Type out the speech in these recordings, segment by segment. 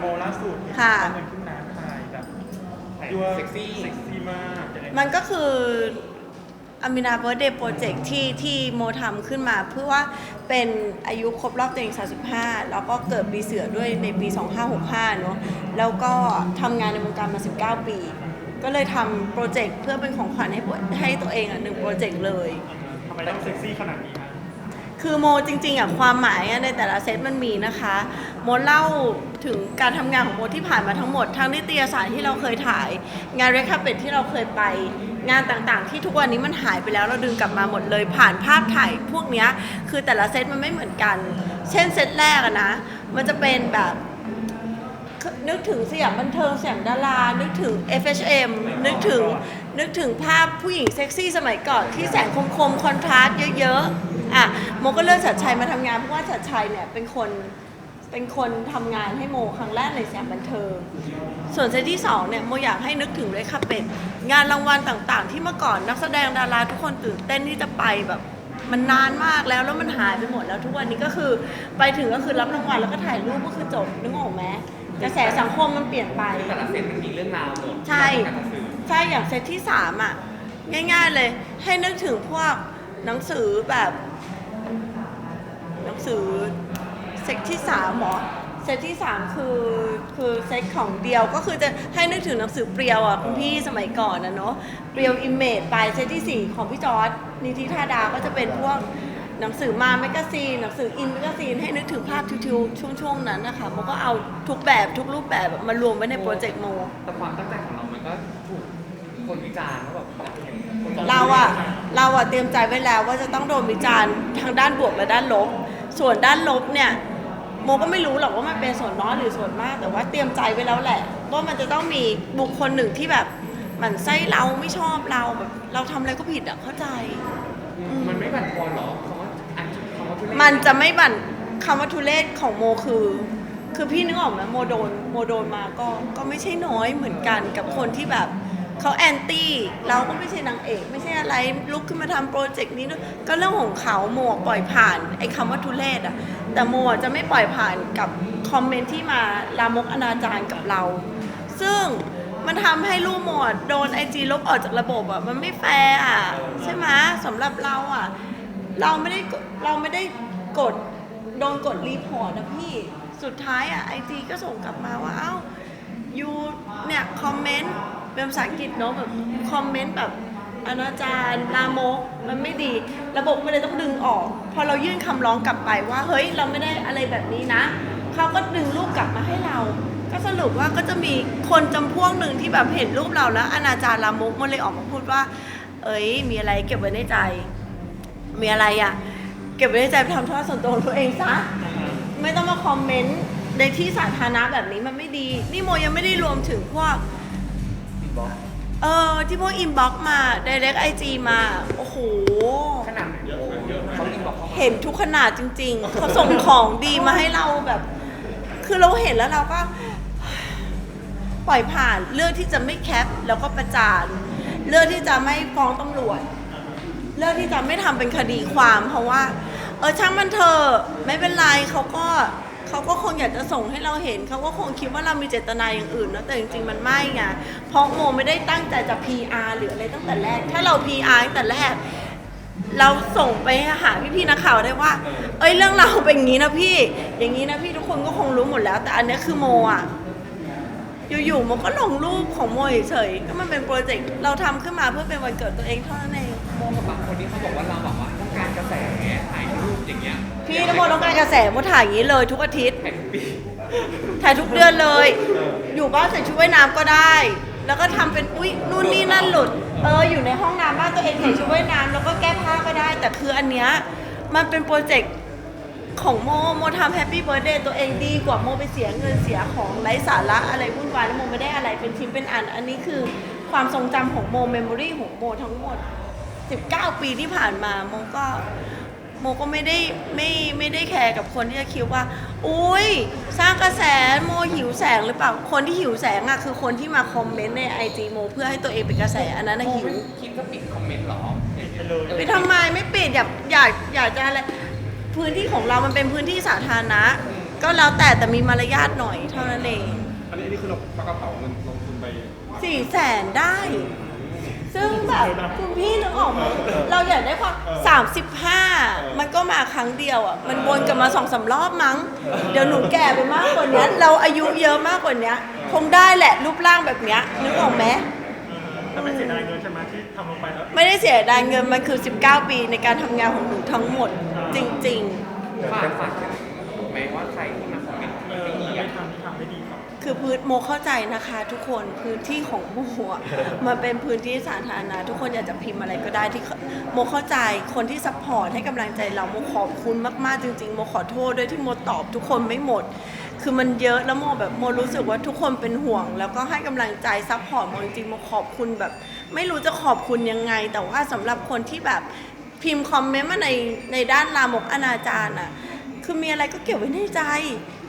โมล่าสุดค่ะเอาเงินขึ้นน้ำถ่ายแบบยั่วเซ็กซี่เซ็กซี่มากยังไงมันก็คืออามินาเบิร์ดเดย์โปรเจกต์ที่ที่โมทำขึ้นมาเพื่อว่าเป็นอายุครบรอบตัวเอง 35 แล้วก็เกิดปีเสือด้วยในปี 2565 เนอะแล้วก็ทำงานในวงการมา 19 ปี ก็เลยทำโปรเจกต์เพื่อเป็นของขวัญให้ตัวให้ตัวเองอะหนึ่งโปรเจกต์เลย ทำไมต้องเซ็กซี่ขนาดนี้ฮะคือโมจริงๆอะความหมายอะในแต่ละเซตมันมีนะคะ โมเล่าถึงการทำงานของโมที่ผ่านมาทั้งหมด ทั้งนิตยสารที่เราเคยถ่าย งานเรคคาเป็ดที่เราเคยไป งานต่างๆ ที่ทุกวันนี้มันหายไปแล้วเราดึงกลับมาหมดเลย ผ่านภาพถ่ายพวกเนี้ยคือแต่ละเซตมันไม่เหมือนกัน เช่นเซตแรกอะนะ มันจะเป็นแบบนึกถึงสยามบันเทิงสยามดารา นึกถึง FHM นึกถึงนึกถึงภาพผู้หญิงเซ็กซี่สมัยก่อนที่แสงคมคมๆคอนทราสต์เยอะๆอะโมก็เลือกชัดชัยมาทำงานเพราะว่าชัดชัยเนี่ยเป็นคน เป็นคนทำงานให้โมครั้งแรกในสยามบันเทิง ส่วนเซตที่สองเนี่ยโมอยากให้นึกถึงเลยค่ะเป็นงานรางวัลต่างๆ ที่เมื่อก่อนนักแสดงดาราทุกคนตื่นเต้นที่จะไปแบบมันนานมากแล้วแล้วมันหายไปหมดแล้วทุกวันนี้ก็คือไปถึงก็คือรับรางวัลแล้วก็ถ่ายรูปก็คือจบนึกออกไหมกระแสสังคมมันเปลี่ยนไป แต่ละเซตมันมีเรื่องราวหมดใช่ การสื่อใช่อย่างเซตที่สามอะ ง่ายๆเลย ให้นึกถึงพวกหนังสือแบบ หนังสือ เซตที่สามหรอเซตที่สามคือคือเซตของเดียวก็คือจะให้นึกถึงหนังสือเปรียวอะคุณพี่สมัยก่อนนะเนาะเปรียวอิมเมจไปเซตที่สี่ของพี่จอร์ดนิติธาดาก็จะเป็นพวกหนังสือมาแมกกาซีนหนังสืออินแมกกาซีนให้นึกถึงภาพทิวๆช่วงๆนั้นนะคะมันก็เอาทุกแบบทุกรูปแบบมารวมไว้ในโปรเจกต์โมแต่ความตั้งใจของเรา มันก็ถูกคนวิจารณ์ว่าแบบเห็นคนเราอะเราอะเตรียมใจไว้แล้วว่าจะต้องโดนวิจารณ์ทางด้านบวกและด้านลบ ส่วนด้านลบเนี่ย โมก็ไม่รู้หรอกว่ามันเป็นส่วนน้อยหรือส่วนมาก แต่ว่าเตรียมใจไว้แล้วแหละว่ามันจะต้องมีบุคคลหนึ่งที่แบบหมันไส้เราไม่ชอบเราแบบเราทำอะไรก็ผิดอะเข้าใจ มันไม่บั่นทอนเหรอคำว่าอันคำว่าทุเรศมันจะไม่บั่นคำว่าทุเรศของโมคือ คือพี่นึกออกไหมโมโดนโมโดนมาก็ก็ไม่ใช่น้อยเหมือนกันกับคนที่แบบ เขาแอนตี้เราก็ไม่ใช่นางเอก ไม่ใช่อะไรลุกขึ้นมาทำโปรเจกต์นี้ด้วยก็เรื่องของเขาโมปล่อยผ่านไอ้คำว่าทุเรศอะแต่โมจะไม่ปล่อยผ่านกับคอมเมนต์ที่มาลามกอนาจารกับเรา ซึ่งมันทำให้ลูกโมอะโดนไอจีลบออกจากระบบอะมันไม่แฟร์อะใช่ไหมสำหรับเราอะเราไม่ได้เราไม่ได้กดโดนกดรีพอร์ตนะพี่สุดท้ายอะไอจีก็ส่งกลับมาว่า เอ้ายูเนี่ย คอมเมนต์ เป็นภาษาอังกฤษเนาะแบบคอมเมนต์แบบอนาจารลามกมันไม่ดี ระบบก็เลยต้องดึงออก พอเรายื่นคำร้องกลับไปว่า เฮ้ยเราไม่ได้อะไรแบบนี้นะ เขาก็ดึงรูปกลับมาให้เรา ก็สรุปว่าก็จะมีคนจำพวกหนึ่งที่แบบเห็นรูปเราแล้วอนาจารลามกมันเลยออกมาพูดว่า เอ้ย มีอะไรเก็บไว้ในใจ มีอะไรอะ เก็บไว้ในใจไปทำธุระส่วนตัวของตัวเองซะไม่ต้องมาคอมเมนต์ในที่สาธารณะแบบนี้มันไม่ดี นี่โมยังไม่ได้รวมถึงพวก บล็อกเออที่พวกอินบ็อกมา direct IG มา โอ้โห ขนาดเยอะเยอะเขาอินบอกเขามาเห็นทุกขนาดจริงๆ เขาส่งของดีมาให้เราแบบ คือเราเห็นแล้วเราก็ ปล่อยผ่านเรื่องที่จะไม่แคปแล้วก็ประจานเรื่องที่จะไม่ฟ้องตำรวจเรื่องที่จะไม่ทำเป็นคดีความเพราะว่า เออช่างมันเถอะไม่เป็นไรเขาก็ เขาก็คงอยากจะส่งให้เราเห็น เขาก็คงคิดว่าเรามีเจตนาอย่างอื่นนะแต่จริงๆมันไม่ไงเพราะโมไม่ได้ตั้งใจจะ PR หรืออะไรตั้งแต่แรก ถ้าเรา PR ตั้งแต่แรก เราส่งไปหาพี่ๆนักข่าวได้ว่า เอ้ยเรื่องเราเป็นอย่างนี้นะพี่ อย่างนี้นะพี่ทุกคนก็คงรู้หมดแล้ว แต่อันนี้คือโมอะอยู่ๆโมก็ลงรูปของโมเฉยๆก็มันเป็นโปรเจกต์เราทำขึ้นมาเพื่อเป็นวันเกิดตัวเองเท่านั้นเองโมกับบางคนที่เขาบอกว่าเราแบบว่าต้องการกระแสถ่ายรูปอย่างเงี้ย พี่นโมต้องการกระแสโมถ่ายอย่างนี้เลยทุกอาทิตย์ ถ่ายทุกปีถ่ายทุกเดือนเลย อยู่บ้านใส่ชุดว่ายน้ำก็ได้ แล้วก็ทำเป็นอุ้ยนู่นนี่นั่นหลุด เอออยู่ในห้องน้ำบ้านตัวเองใส่ชุดว่ายน้ำแล้วก็แก้ผ้าก็ได้ แต่คืออันเนี้ยมันเป็นโปรเจกต์ของโมโมทำแฮปปี้เบิร์ดเดย์ตัวเองดีกว่าโมไปเสียเงินเสียของไร้สาระอะไรวุ่นวายแล้วโมไม่ได้อะไรเป็นชิ้นเป็นอัน อันนี้คือความทรงจำของโมเมมโมรีของโมทั้งหมด 19 ปีที่ผ่านมาโมก็โมก็ไม่ได้ไม่ไม่ได้แคร์กับคนที่จะคิดว่า อุ้ยสร้างกระแสโมหิวแสงหรือเปล่าคนที่หิวแสงอะคือคนที่มาคอมเมนต์ในไอจีโมเพื่อให้ตัวเองเป็นกระแสอันนั้นนะโมหิวไม่คิดว่าปิดคอมเมนต์เหรอไปเลยไปทำไมไม่ปิดอยากอยากอยากจะอะไรพื้นที่ของเรามันเป็นพื้นที่สาธารณะ ก็แล้วแต่แต่มีมารยาทหน่อยเท่านั้นเองอันนี้อันนี้คือเราปากกระเป๋าเงินลงทุนไปสี่แสนได้ ซึ่งแบบคุณพี่นึกออกไหมเราอยากได้ความสามสิบห้ามันก็มาครั้งเดียวอะ มันวนกลับมาสองสามรอบมั้ง เดี๋ยวหนูแก่ไปมากกว่านี้เราอายุเยอะมากกว่านี้คงได้แหละรูปร่างแบบเนี้ยนึกออกไหมแต่ไม่เสียดายเงินใช่ไหมที่ทำลงไปแล้วไม่ได้เสียดายเงินมันคือ 19 ปีในการทำงานของหนูทั้งหมดจริง ๆ ฝากฝากถึงแม้ว่าใคร ครับคือพื้นโมเข้าใจนะคะ ทุกคนพื้นที่ของโมอะมันเป็นพื้นที่สาธารณะทุกคนอยากจะพิมพ์อะไรก็ได้ที่โมเข้าใจคนที่ซัพพอร์ตให้กำลังใจเราโมขอบคุณมากๆจริงๆโมขอโทษด้วยที่โมตอบทุกคนไม่หมด คือมันเยอะแล้วโมแบบโมรู้สึกว่าทุกคนเป็นห่วง แล้วก็ให้กำลังใจซัพพอร์ตโมจริงๆโมขอบคุณแบบ ไม่รู้จะขอบคุณยังไง แต่ว่าสำหรับคนที่แบบพิมพ์คอมเมนต์มาในในด้านลามกอนาจารอะคือมีอะไรก็เก็บไว้ในใจ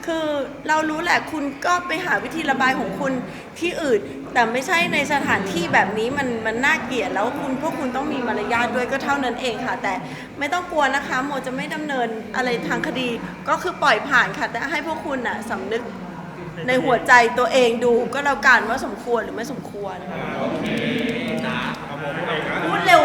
คือเรารู้แหละคุณก็ไปหาวิธีระบายของคุณที่อื่น แต่ไม่ใช่ในสถานที่แบบนี้มันมันน่าเกลียดแล้วคุณพวกคุณต้องมีมารยาทด้วยก็เท่านั้นเองค่ะ แต่ไม่ต้องกลัวนะคะโมจะไม่ดำเนินอะไรทางคดีก็คือปล่อยผ่านค่ะ แต่ให้พวกคุณน่ะสำนึกในหัวใจตัวเองดูก็แล้วกันว่าสมควรหรือไม่สมควรนะพูดเร็ว